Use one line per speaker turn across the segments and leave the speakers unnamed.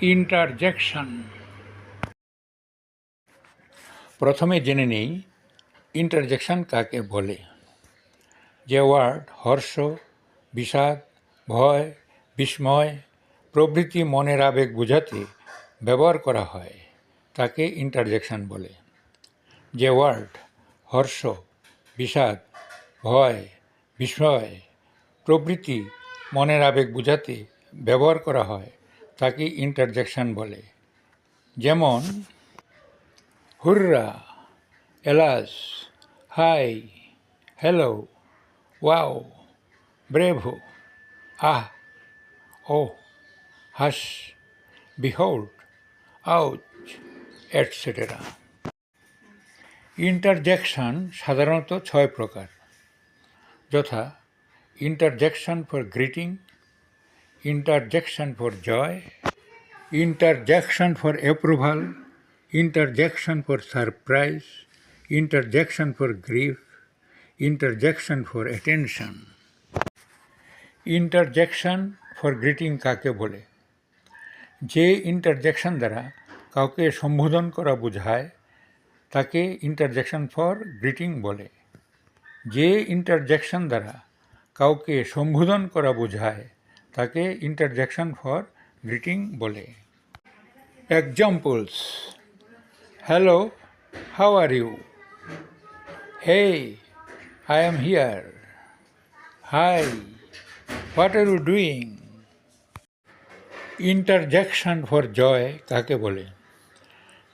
Interjection. প্রথমে জেনে নেই, ইন্টারজেকশন কাকে বলে? যে ওয়ার্ড, হর্ষ, বিষাদ, ভয়, বিস্ময়, প্রভৃতি মনের আবেগ বোঝাতে ব্যবহার করা হয়, তাকে ইন্টারজেকশন বলে। যে ওয়ার্ড, হর্ষ, বিষাদ, ভয়, বিস্ময়, প্রভৃতি মনের আবেগ বোঝাতে ব্যবহার করা হয় তাকে ইন্টারজেকশন বলে। যেমন, hurrah, alas, hi, hello, wow, bravo, ah oh hush, behold, ouch etcetera interjection সাধারণত ছয় প্রকার, যথা interjection for greeting interjection for joy interjection for approval interjection for surprise interjection for grief interjection for attention interjection for greeting কাকে বলে? যে interjection দ্বারা কাউকে সম্বোধন করা বোঝায়, তাকে ইন্টারজেকশন ফর গ্রিটিং বলে। যে ইন্টারজেকশন দ্বারা কাউকে সম্বোধন করা বোঝায় তাকে ইন্টারজেকশন ফর গ্রিটিং বলে। Examples hello how are you hey I am here hi what are you doing interjection for joy কাকে বলে।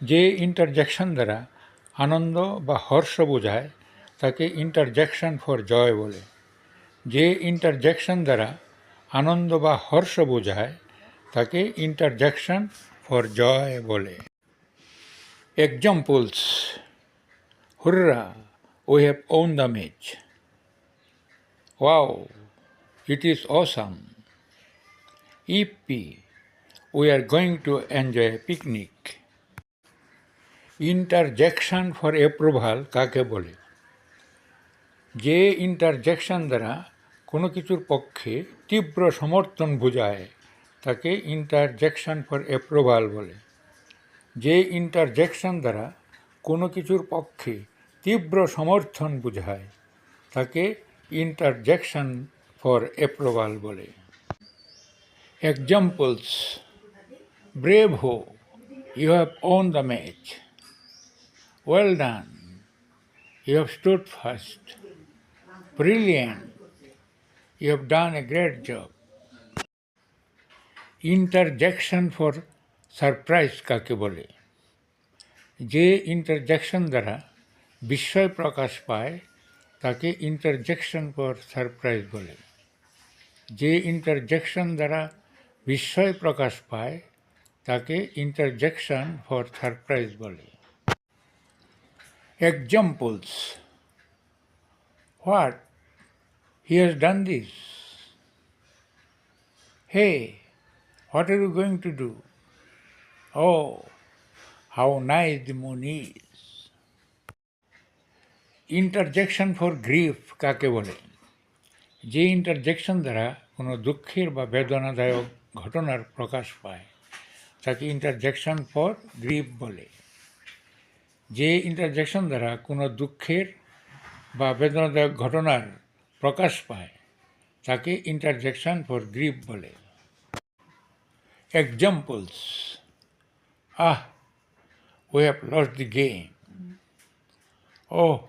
যে ইন্টারজেকশন দ্বারা আনন্দ বা হর্ষ বোঝায়, তাকে ইন্টারজেকশন ফর জয় বলে। যে ইন্টারজেকশন দ্বারা আনন্দ বা হর্ষ বোঝায়, তাকে ইন্টারজেকশন ফর জয় বলে। Examples hurrah we have won the match wow it is awesome yippee we are going to enjoy picnic interjection for approval কাকে বলে? যে ইন্টারজেকশন দ্বারা কোনো কিছুর পক্ষে তীব্র সমর্থন বোঝায়, তাকে ইন্টারজেকশন ফর অ্যাপ্রুভাল বলে। যে ইন্টারজেকশন দ্বারা কোনো কিছুর পক্ষে তীব্র সমর্থন বোঝায়, তাকে ইন্টারজেকশন ফর অ্যাপ্রুভাল বলে। Examples bravo you have won the match well done you have stood first Brilliant. You have done a great job. Interjection for surprise কাকে বলে? যে ইন্টারজেকশন দ্বারা বিস্ময় প্রকাশ পায়, তাকে ইন্টারজেকশন ফর সারপ্রাইজ বলে। যে ইন্টারজেকশন দ্বারা বিস্ময় প্রকাশ পায়, তাকে ইন্টারজেকশন ফর সারপ্রাইজ বলে। Examples what He has done this. Hey, what are you going to do? Oh, how nice the moon is. Interjection for grief কাকে বলে যে ইন্টারজেকশন দ্বারা কোনো দুঃখের বা বেদনাদায়ক ঘটনার প্রকাশ পায় তাকে ইন্টারজেকশন ফর গ্রিফ বলে যে ইন্টারজেকশন দ্বারা কোনো দুঃখের বা বেদনাদায়ক ঘটনার প্রকাশ পায় তাকে ইন্টারজেকশন ফর গ্রিপ বলে examples ah we have lost the game. Oh,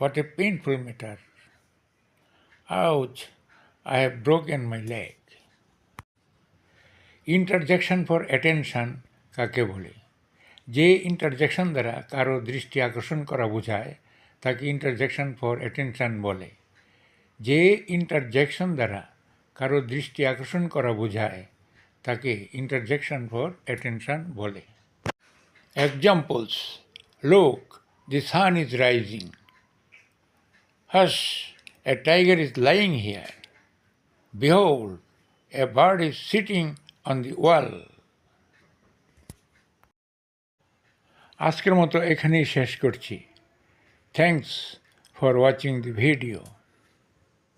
what a painful matter. Ouch, I have broken my leg. Interjection for attention কাকে বলে যে ইন্টারজেকশন দ্বারা কারও দৃষ্টি আকর্ষণ করা বোঝায় তাকে ইন্টারজেকশন ফর অ্যাটেনশন বলে যে ইন্টারজেকশন দ্বারা কারও দৃষ্টি আকর্ষণ করা বোঝায়, তাকে ইন্টারজেকশন ফর অ্যাটেনশন বলে। Examples lo the sun is rising hush a tiger is lying here behold a bird is sitting on the wall আজকের মতো এখানেই শেষ করছি। Thanks for watching the video